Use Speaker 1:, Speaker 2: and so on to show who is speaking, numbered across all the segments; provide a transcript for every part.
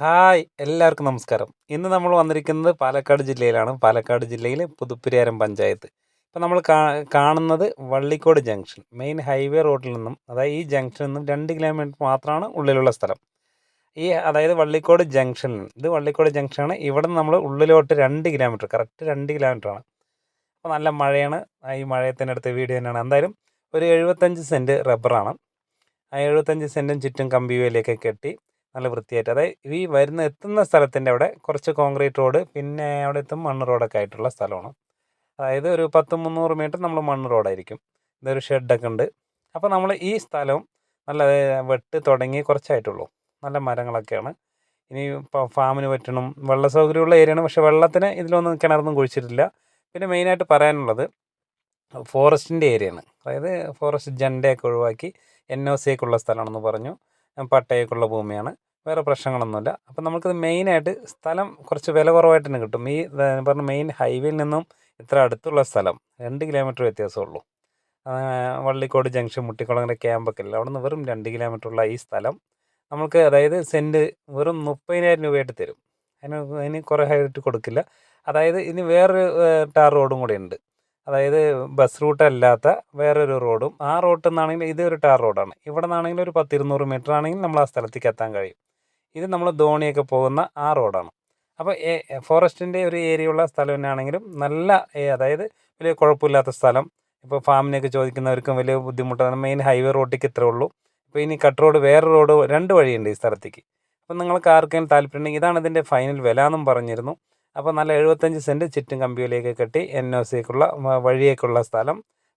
Speaker 1: Hi എല്ലാവർക്കും നമസ്കാരം. ഇന്ന് നമ്മൾ വന്നിരിക്കുന്നത് പാലക്കാട് ജില്ലയിലാണ്. പാലക്കാട് ജില്ലയിലെ പുതുപ്പുരിയാരം പഞ്ചായത്ത്. ഇപ്പം നമ്മൾ കാണുന്നത് വള്ളിക്കോട് ജംഗ്ഷൻ. മെയിൻ ഹൈവേ റോഡിൽ നിന്നും അതായത് ഈ ജംഗ്ഷനിൽ നിന്നും രണ്ട് കിലോമീറ്റർ മാത്രമാണ് ഉള്ളിലുള്ള സ്ഥലം. ഈ അതായത് വള്ളിക്കോട് ജംഗ്ഷനിൽ ഇത് വള്ളിക്കോട് ജംഗ്ഷനാണ്. ഇവിടെ നമ്മൾ ഉള്ളിലോട്ട് രണ്ട് കിലോമീറ്റർ കറക്റ്റ് രണ്ട് കിലോമീറ്ററാണ്. അപ്പോൾ നല്ല മഴയാണ്. ഈ മഴയത്തിനടുത്ത് വീഡിയോ തന്നെയാണ്. എന്തായാലും ഒരു എഴുപത്തഞ്ച് സെന്റ് റബ്ബറാണ്. ആ എഴുപത്തഞ്ച് സെന്റും ചുറ്റും കമ്പി വേലിയൊക്കെ കെട്ടി നല്ല വൃത്തിയായിട്ട്. അതായത് ഈ വരുന്ന എത്തുന്ന സ്ഥലത്തിന്റെ അവിടെ കുറച്ച് കോൺക്രീറ്റ് റോഡ് പിന്നെ അവിടെ എത്തും മണ്ണ് റോഡൊക്കെ ആയിട്ടുള്ള സ്ഥലമാണ്. അതായത് ഒരു പത്ത് മുന്നൂറ് മീറ്റർ നമ്മൾ മണ്ണ് റോഡായിരിക്കും ഇതൊരു ഷെഡൊക്കെ ഉണ്ട്. അപ്പോൾ നമ്മൾ ഈ സ്ഥലവും നല്ല വെട്ട് തുടങ്ങി കുറച്ചായിട്ടുള്ളൂ. നല്ല മരങ്ങളൊക്കെയാണ്. ഇനി ഫാമിന് പറ്റണം. വെള്ള സൗകര്യമുള്ള ഏരിയയാണ് പക്ഷേ വെള്ളത്തിന് ഇതിലൊന്നും കിണറൊന്നും കുഴിച്ചിട്ടില്ല. പിന്നെ മെയിനായിട്ട് പറയാനുള്ളത് ഫോറസ്റ്റിന്റെ ഏരിയയാണ് അതായത് ഫോറസ്റ്റ് ജണ്ടയൊക്കെ ഒഴിവാക്കി എൻ ഒ സിയൊക്കെ ഉള്ള സ്ഥലമാണെന്ന് പറഞ്ഞു. പട്ടയൊക്കെ ഉള്ള ഭൂമിയാണ്. വേറെ പ്രശ്നങ്ങളൊന്നുമില്ല. അപ്പം നമുക്കിത് മെയിനായിട്ട് സ്ഥലം കുറച്ച് വില കുറവായിട്ട് തന്നെ കിട്ടും. ഈ പറഞ്ഞ മെയിൻ ഹൈവേയിൽ നിന്നും ഇത്ര അടുത്തുള്ള സ്ഥലം രണ്ട് കിലോമീറ്റർ വ്യത്യാസമുള്ളൂ വള്ളിക്കോട് ജംഗ്ഷൻ മുട്ടിക്കുളങ്ങര ക്യാമ്പൊക്കെ ഇല്ല അവിടെ നിന്ന് വെറും രണ്ട് കിലോമീറ്ററുള്ള ഈ സ്ഥലം നമുക്ക് അതായത് സെന്റ് വെറും മുപ്പതിനായിരം രൂപയായിട്ട് തരും. അതിന് അതിന് കുറേ ഹൈറ്റ് കൊടുക്കില്ല. അതായത് ഇനി വേറൊരു ടാർ റോഡും കൂടെ ഉണ്ട്. അതായത് ബസ് റൂട്ട് അല്ലാത്ത വേറൊരു റോഡും ആ റോട്ടിൽ നിന്നാണെങ്കിൽ ഇത് ഒരു ടാർ റോഡാണ്. ഇവിടെ നിന്നാണെങ്കിൽ ഒരു പത്തിരുന്നൂറ് മീറ്റർ ആണെങ്കിൽ നമ്മൾ ആ സ്ഥലത്തേക്ക് എത്താൻ കഴിയും. ഇത് നമ്മൾ ധോണിയൊക്കെ പോകുന്ന ആ റോഡാണ്. അപ്പോൾ ഫോറസ്റ്റിന്റെ ഒരു ഏരിയ ഉള്ള സ്ഥലം തന്നെയാണെങ്കിലും നല്ല അതായത് വലിയ കുഴപ്പമില്ലാത്ത സ്ഥലം. ഇപ്പോൾ ഫാമിനെയൊക്കെ ചോദിക്കുന്നവർക്കും വലിയ ബുദ്ധിമുട്ടാണ്. മെയിൻ ഹൈവേ റോഡിലേക്ക് ഇത്രേ ഉള്ളൂ. ഇപ്പോൾ ഇനി കട്ട് റോഡ് വേറെ റോഡ് രണ്ട് വഴിയുണ്ട് ഈ സ്ഥലത്തേക്ക്. അപ്പം നിങ്ങൾക്ക് ആർക്കെങ്കിലും താല്പര്യമുണ്ടെങ്കിൽ ഇതാണ് ഇതിന്റെ ഫൈനൽ വില എന്നും പറഞ്ഞിരുന്നു. അപ്പോൾ നല്ല എഴുപത്തഞ്ച് സെന്റ് ചുറ്റും കമ്പിയിലേക്ക് കെട്ടി എൻ ഒ സിക്കുള്ള വഴിയേക്കുള്ള സ്ഥലം.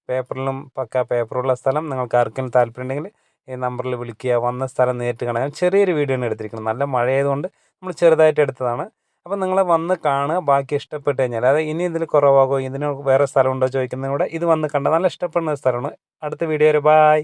Speaker 1: പേപ്പറിലും പക്ക പേപ്പറുള്ള സ്ഥലം. നിങ്ങൾക്ക് ആർക്കെങ്കിലും താല്പര്യമുണ്ടെങ്കിൽ ഈ നമ്പറിൽ വിളിക്കുക വന്ന സ്ഥലം നേരിട്ട് കാണാൻ ചെറിയൊരു വീഡിയോ ആണ് എടുത്തിരിക്കുന്നത്. നല്ല മഴയായതുകൊണ്ട് നമ്മൾ ചെറുതായിട്ട് എടുത്തതാണ്. അപ്പോൾ നിങ്ങൾ വന്ന് കാണുക. ബാക്കി ഇഷ്ടപ്പെട്ട് കഴിഞ്ഞാൽ അതായത് ഇനി ഇതിൽ കുറവാകോ ഇതിന് വേറെ സ്ഥലമുണ്ടോ ചോദിക്കുന്നതിനൂടെ ഇത് വന്ന് കണ്ട നല്ല ഇഷ്ടപ്പെടുന്ന സ്ഥലമാണ്. അടുത്ത വീഡിയോ വരെ ബായ്